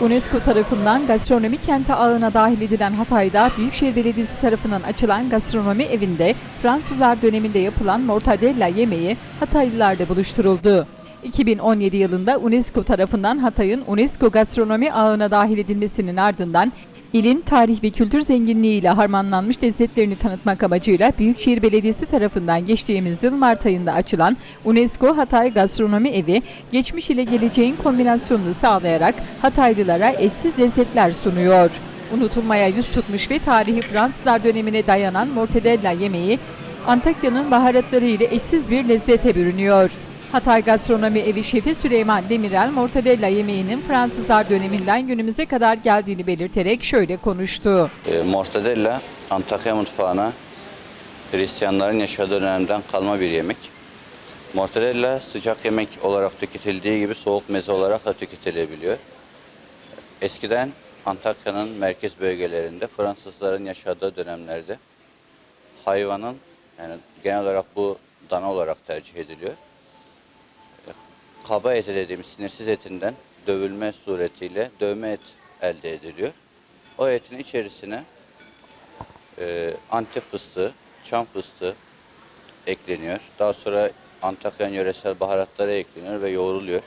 UNESCO tarafından gastronomi kenti ağına dahil edilen Hatay'da Büyükşehir Belediyesi tarafından açılan gastronomi evinde Fransızlar döneminde yapılan mortadella yemeği Hataylılarla buluşturuldu. 2017 yılında UNESCO tarafından Hatay'ın UNESCO gastronomi ağına dahil edilmesinin ardından ilin tarih ve kültür zenginliğiyle harmanlanmış lezzetlerini tanıtmak amacıyla Büyükşehir Belediyesi tarafından geçtiğimiz yıl Mart ayında açılan UNESCO Hatay Gastronomi Evi, geçmiş ile geleceğin kombinasyonunu sağlayarak Hataylılara eşsiz lezzetler sunuyor. Unutulmaya yüz tutmuş ve tarihi Fransızlar dönemine dayanan mortadella yemeği, Antakya'nın baharatları ile eşsiz bir lezzete bürünüyor. Hatay Gastronomi Evi Şefi Süleyman Demirel, mortadella yemeğinin Fransızlar döneminden günümüze kadar geldiğini belirterek şöyle konuştu. E, mortadella Antakya mutfağına Hristiyanların yaşadığı dönemden kalma bir yemek. Mortadella sıcak yemek olarak tüketildiği gibi soğuk meze olarak da tüketilebiliyor. Eskiden Antakya'nın merkez bölgelerinde Fransızların yaşadığı dönemlerde hayvanın yani genel olarak bu dana olarak tercih ediliyor. Kaba eti dediğimiz sinirsiz etinden dövülme suretiyle dövme et elde ediliyor. O etin içerisine e, antep fıstığı, çam fıstığı ekleniyor. Daha sonra Antakya'nın yöresel baharatları ekleniyor ve yoğruluyor.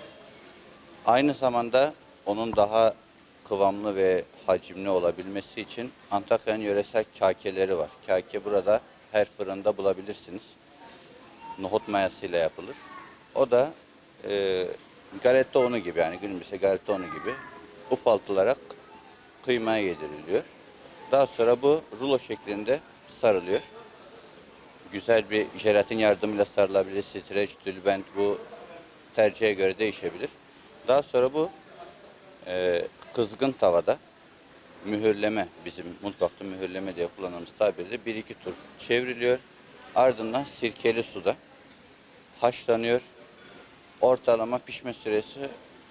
Aynı zamanda onun daha kıvamlı ve hacimli olabilmesi için Antakya'nın yöresel kakeleri var. Kake burada her fırında bulabilirsiniz. Nohut mayasıyla yapılır. O da e, galeta unu gibi yani günümüzde galeta unu gibi ufaltılarak kıymaya yediriliyor. Daha sonra bu rulo şeklinde sarılıyor. Güzel bir jelatin yardımıyla sarılabilir. Streç, tülbent bu tercihe göre değişebilir. Daha sonra bu e, kızgın tavada mühürleme bizim mutfakta mühürleme diye kullandığımız tabirde bir iki tur çevriliyor. Ardından sirkeli suda haşlanıyor. Ortalama pişme süresi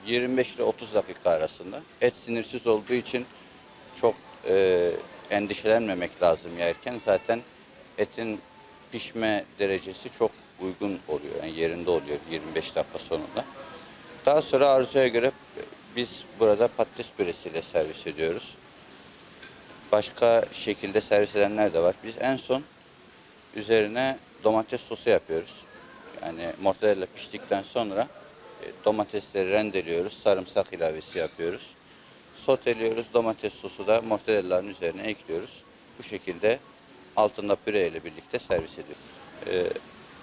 25 ile 30 dakika arasında. Et sinirsiz olduğu için çok e, endişelenmemek lazım yerken. Zaten etin pişme derecesi çok uygun oluyor. Yani yerinde oluyor 25 dakika sonunda. Daha sonra arzuya göre biz burada patates püresiyle servis ediyoruz. Başka şekilde servis edenler de var. Biz en son üzerine domates sosu yapıyoruz. Yani mortadella piştikten sonra e, domatesleri rendeliyoruz, sarımsak ilavesi yapıyoruz. Soteliyoruz, domates sosu da mortadellanın üzerine ekliyoruz. Bu şekilde altında püre ile birlikte servis ediyoruz. E,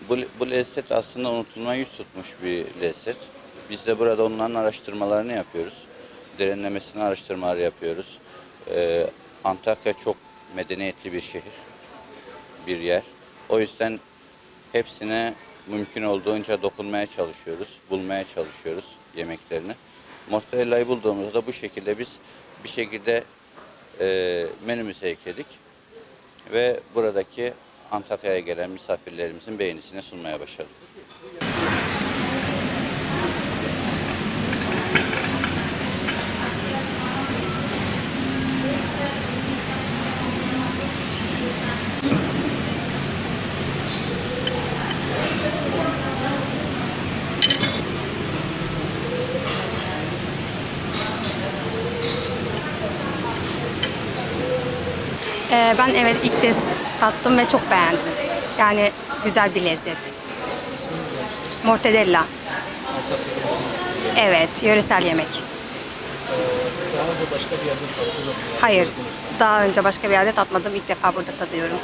bu, bu lezzet aslında unutulmaya yüz tutmuş bir lezzet. Biz de burada onların araştırmalarını yapıyoruz. Derinlemesine araştırmalar yapıyoruz. E, Antakya çok medeniyetli bir şehir, bir yer. O yüzden hepsine mümkün olduğunca dokunmaya çalışıyoruz, bulmaya çalışıyoruz yemeklerini. Mozzarella'yı bulduğumuzda bu şekilde biz bir şekilde e, menümüze ekledik ve buradaki Antakya'ya gelen misafirlerimizin beğenisine sunmaya başladık. Ee, ben evet ilk kez tattım ve çok beğendim. Yani güzel bir lezzet. Mortadella. Evet, yöresel yemek. Daha önce başka bir yerde tattınız? Hayır, daha önce başka bir yerde tatmadım. İlk defa burada tadıyorum.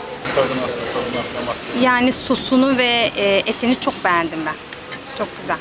Yani sosunu ve e, etini çok beğendim ben. Çok güzel.